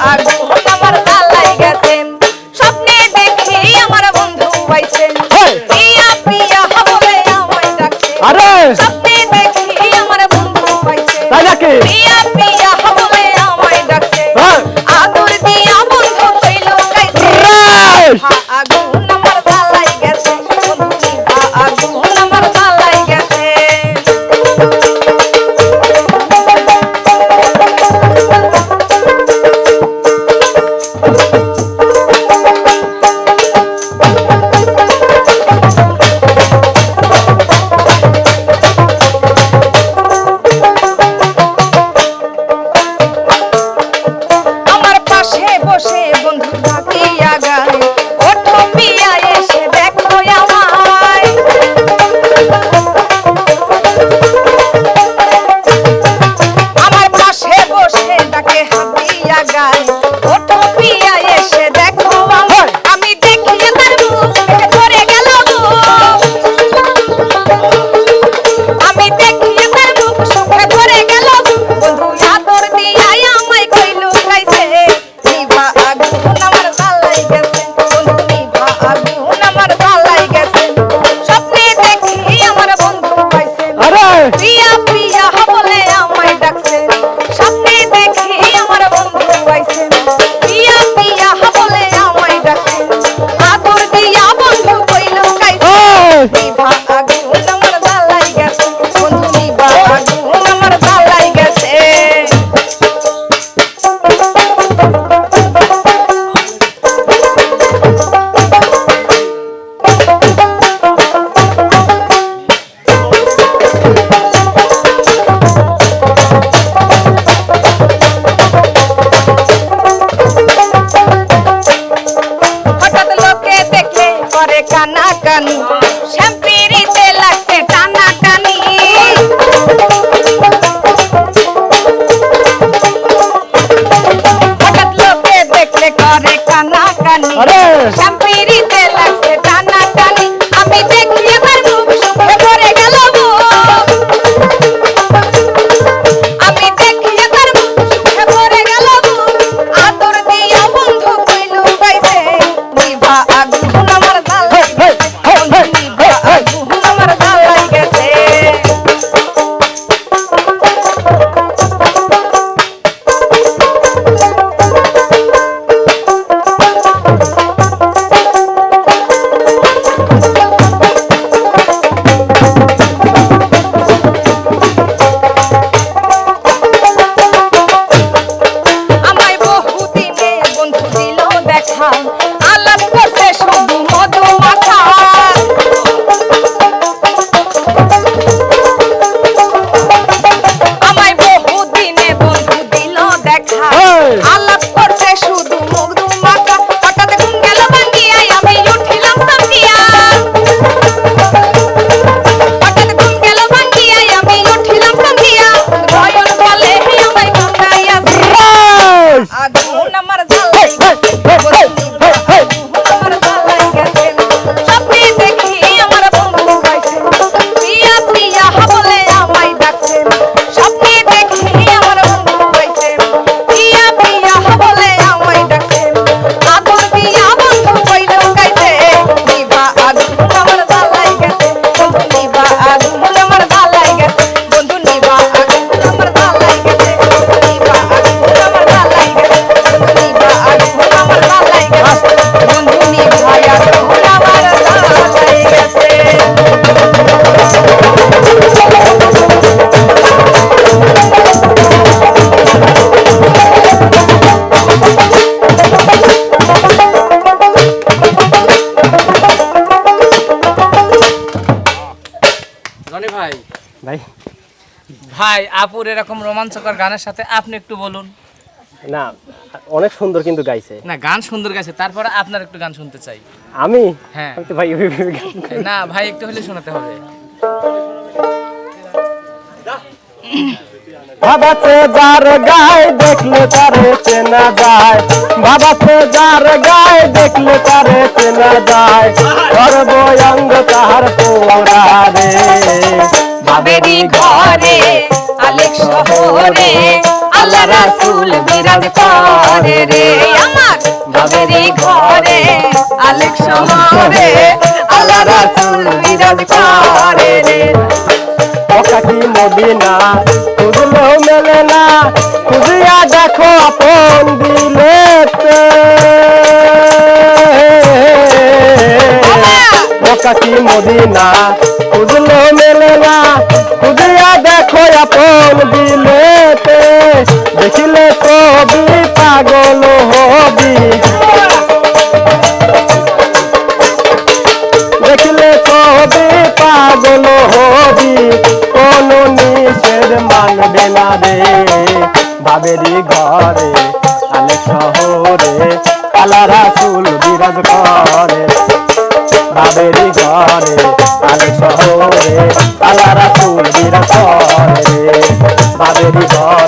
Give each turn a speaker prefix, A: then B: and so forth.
A: আর ভাই আপুর এরকম রোমাঞ্চকর গানের সাথে আপনি একটু বলুন।
B: না অনেক সুন্দর কিন্তু গাইছে।
A: না গান সুন্দর গেছে তারপরে আপনার একটু গান শুনতে চাই।
B: আমি?
A: হ্যাঁ।
B: ভাই
A: না ভাই একটু হলে শোনাতে হবে।
B: বাবাতে যার গায় দেখলে তারে চেনা যায়। বাবাতে যার গায় দেখলে তারে চেনা যায়। সর্বঙ্গ তাহার পোড়া রে
C: বাবেরি ঘরে আলেক শহরে আল্লাহ রাসূল বিরাজ করে রে। আমার বাবেরি ঘরে আলেক শহরে আল্লাহ রাসূল বিরাজ করে রে।
B: ওকাকি মদিনা খুঁজলেও মেলে না খুঁজিয়া দেখো আপন দিলেতে ওকাকি মদিনা আপন দিলেতে দেখিলে ছবি পাগল হবি। দেখলে ছবি পাগল হবি, কোন নিষেধ মানবে না রে। বাবেরি ঘরে, আলে শহরে আলা রাসুল বিরাজ করে। বাবেরি ঘরে আলে শহরে আলা রাসুল বিরাজ রে। বাবেরি ঘরে